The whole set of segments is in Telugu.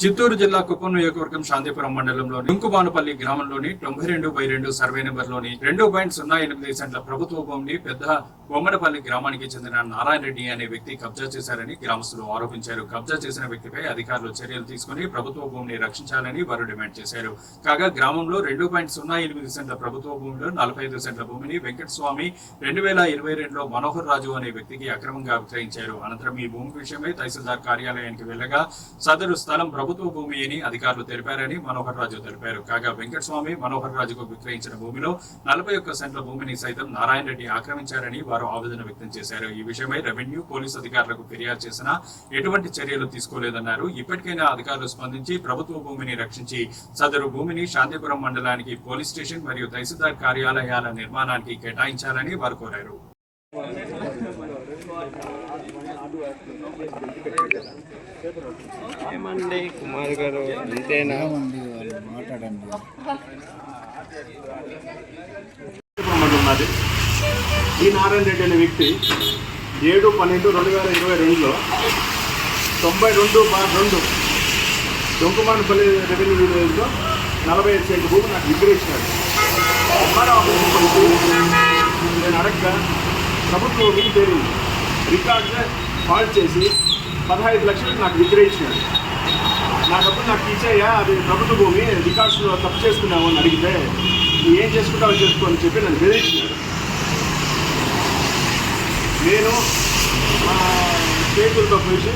చిత్తూరు జిల్లా కుప్పం నియోజకవర్గం శాంతిపురం మండలంలోని డుంకుబానుపల్లి గ్రామంలోని తొంభై రెండు బై రెండు సర్వే నెంబర్లోని రెండు పాయింట్ సున్నా ఎనిమిది సెంట్ల ప్రభుత్వ భూమిని పెద్ద బొమ్మనపల్లి గ్రామానికి చెందిన నారాయణ రెడ్డి అనే వ్యక్తి కబ్జా చేశారని గ్రామస్తులు ఆరోపించారు. కబ్జా చేసిన వ్యక్తిపై అధికారులు చర్యలు తీసుకుని ప్రభుత్వ భూమిని రక్షించాలని వారు డిమాండ్ చేశారు. కాగా గ్రామంలో రెండు పాయింట్ సున్నా ఎనిమిది సెంట్ల ప్రభుత్వ భూమిలో నలభై ఐదు సెంట్ల భూమిని వెంకటస్వామి రెండు వేల ఇరవై రెండులో మనోహర్ రాజు అనే వ్యక్తికి అక్రమంగా విక్రయించారు. అనంతరం ఈ భూమి విషయమై తహసీల్దార్ కార్యాలయానికి వెళ్ళగా సదరు స్థలం ప్రభుత్వ భూమి అని అధికారులు తెలిపారని మనోహర్ రాజు తెలిపారు. కాగా వెంకటస్వామి మనోహర్ రాజుకు విక్రయించిన భూమిలో నలభై ఒక్క సెంట్ల భూమిని సైతం నారాయణ రెడ్డి ఆక్రమించారని వారు ఆవేదన వ్యక్తం చేశారు. ఈ విషయమై రెవెన్యూ పోలీసు అధికారులకు ఫిర్యాదు చేసినా ఎటువంటి చర్యలు తీసుకోలేదన్నారు. ఇప్పటికైనా అధికారులు స్పందించి ప్రభుత్వ భూమిని రక్షించి సదరు భూమిని శాంతిపురం మండలానికి పోలీస్ స్టేషన్ మరియు తహసీల్దార్ కార్యాలయాల నిర్మాణానికి కేటాయించాలని వారు కోరారు. ఏమండి? కుమార్ గారు అంతేనా? మాట్లాడండి. ఈ నారాయణ రెడ్డి అనే వ్యక్తి ఏడు పన్నెండు రెండు వేల ఇరవై రెండులో తొంభై రెండు బార్ రెండు డొంకుమానపల్లి రెవెన్యూ విలేజ్లో నలభై ఐదు సెంటు భూమి నాకు విక్రయించినాడు నేను అడగగా ప్రభుత్వం తెలియదు రికార్డు కాల్ చేసి పదహైదు లక్షలు నాకు విక్రయించినాడు నా డబ్బులు నాకు ఇచ్చాయా అది ప్రభుత్వ భూమి రికార్డ్స్లో తప్పు చేసుకున్నావు అని అడిగితే నువ్వు ఏం చేసుకుంటావో చేసుకో అని చెప్పి నన్ను బెదిరించినాడు. నేను మా చేతులతో పోసి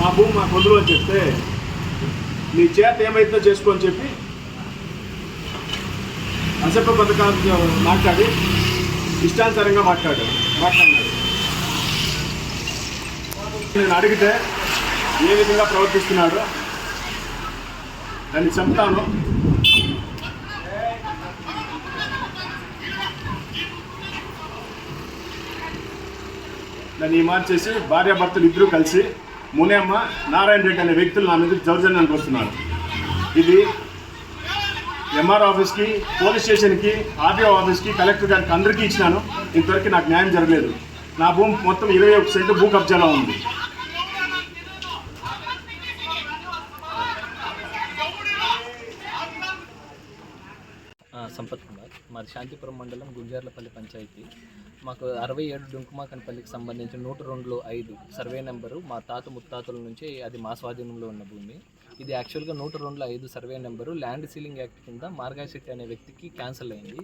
మా భూమి మాకు వదులు అని చెప్తే నీ చేత ఏమైతుందో చేసుకో అని చెప్పి అసభ్య పథకాలు మాట్లాడి ఇష్టానుసారంగా మాట్లాడాడు. మాట్లాడినాడు. నేను అడిగితే ఏ విధంగా ప్రవర్తిస్తున్నాడు? దాన్ని చెప్తాను. దాన్ని మార్చేసి భార్యాభర్తలు ఇద్దరూ కలిసి మునేమ్మ నారాయణ రెడ్డి అనే వ్యక్తులు నా మీద దౌర్జన్యానికి వస్తున్నారు. ఇది ఎంఆర్ ఆఫీస్కి పోలీస్ స్టేషన్కి ఆర్టీఓ ఆఫీస్కి కలెక్టర్ గారికి అందరికీ ఇచ్చినాను. ఇంతవరకు నాకు న్యాయం జరగలేదు. నా భూమి మొత్తం ఇరవై ఒక సెంటు భూ కబ్జాలో ఉంది. సంపత్ కుమార్. మాది శాంతిపురం మండలం గుంజార్లపల్లి పంచాయతీ. మాకు అరవై ఏడు డుంకుమాకన్పల్లికి సంబంధించిన నూట రెండులో ఐదు సర్వే నెంబరు మా తాత ముత్తాతల నుంచి అది మా స్వాధీనంలో ఉన్న భూమి. ఇది యాక్చువల్గా నూట రెండులో ఐదు survey number. Land ceiling act కింద మార్గాశెట్టి అనే వ్యక్తికి క్యాన్సిల్ అయింది.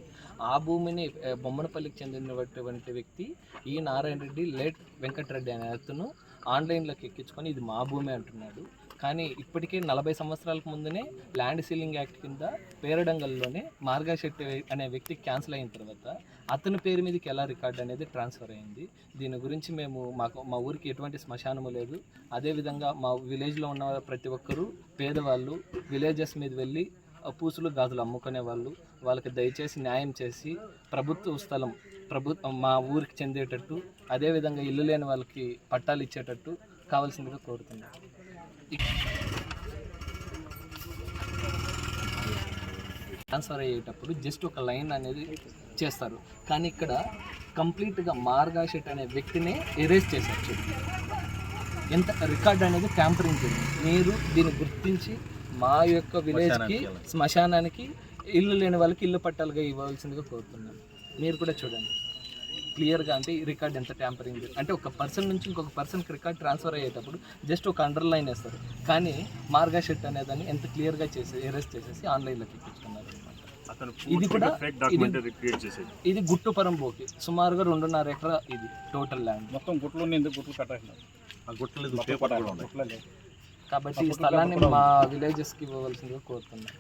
ఆ భూమిని బొమ్మనపల్లికి చెందినటువంటి వ్యక్తి ఈ నారాయణ రెడ్డి లేట్ వెంకటరెడ్డి అనే అతను ఆన్లైన్లోకి ఎక్కించుకొని ఇది మా భూమి అంటున్నాడు. కానీ ఇప్పటికే నలభై సంవత్సరాలకు ముందునే ల్యాండ్ సీలింగ్ యాక్ట్ కింద పేరడంగల్లోనే మార్గా శెట్టి అనే వ్యక్తి క్యాన్సిల్ అయిన తర్వాత అతని పేరు మీదకి ఎలా రికార్డ్ అనేది ట్రాన్స్ఫర్ అయింది. దీని గురించి మేము మాకు మా ఊరికి ఎటువంటి శ్మశానము లేదు. అదేవిధంగా మా విలేజ్లో ఉన్న ప్రతి ఒక్కరూ పేదవాళ్ళు విలేజెస్ మీద వెళ్ళి పూసులు గాజులు అమ్ముకునే వాళ్ళు వాళ్ళకి దయచేసి న్యాయం చేసి ప్రభుత్వ స్థలం ప్రభు మా ఊరికి చెందేటట్టు అదేవిధంగా ఇల్లు లేని వాళ్ళకి పట్టాలు ఇచ్చేటట్టు కావాల్సిందిగా కోరుతున్నాను ట్రాన్స్ఫర్ అయ్యేటప్పుడు జస్ట్ ఒక లైన్ అనేది చేస్తారు. కానీ ఇక్కడ కంప్లీట్గా మార్గాషెట్ అనే వ్యక్తినే ఎరేజ్ చేశారు. ఎంత రికార్డ్ అనేది ట్యాంపరింగ్ జరిగింది మీరు దీన్ని గుర్తించి మా యొక్క విలేజ్కి శ్మశానానికి ఇల్లు లేని వాళ్ళకి ఇల్లు పట్టాలుగా ఇవ్వాల్సిందిగా కోరుతున్నాను మీరు కూడా చూడండి. క్లియర్గా అంటే ఈ రికార్డ్ ఎంత ట్యాంపరింగ్ అంటే ఒక పర్సన్ నుంచి ఇంకొక పర్సన్కి రికార్డ్ ట్రాన్స్ఫర్ అయ్యేటప్పుడు జస్ట్ ఒక అండర్లైన్ వేస్తారు. కానీ మార్గా షెట్ అనేదాన్ని ఎంత క్లియర్గా చేసి ఎరేస్ చేసేసి ఆన్లైన్లోకి ఎక్కించుకున్నారు ఇది కూడా ఇది గుట్టుపరం బోకి సుమారుగా రెండున్నర ఎకరా ఇది టోటల్ ల్యాండ్ మొత్తం గుట్లు ఎందుకు గుట్లు లేదు. కాబట్టి ఈ స్థలాన్ని మా విలేజెస్కి ఇవ్వవలసిందిగా కోరుతున్నాను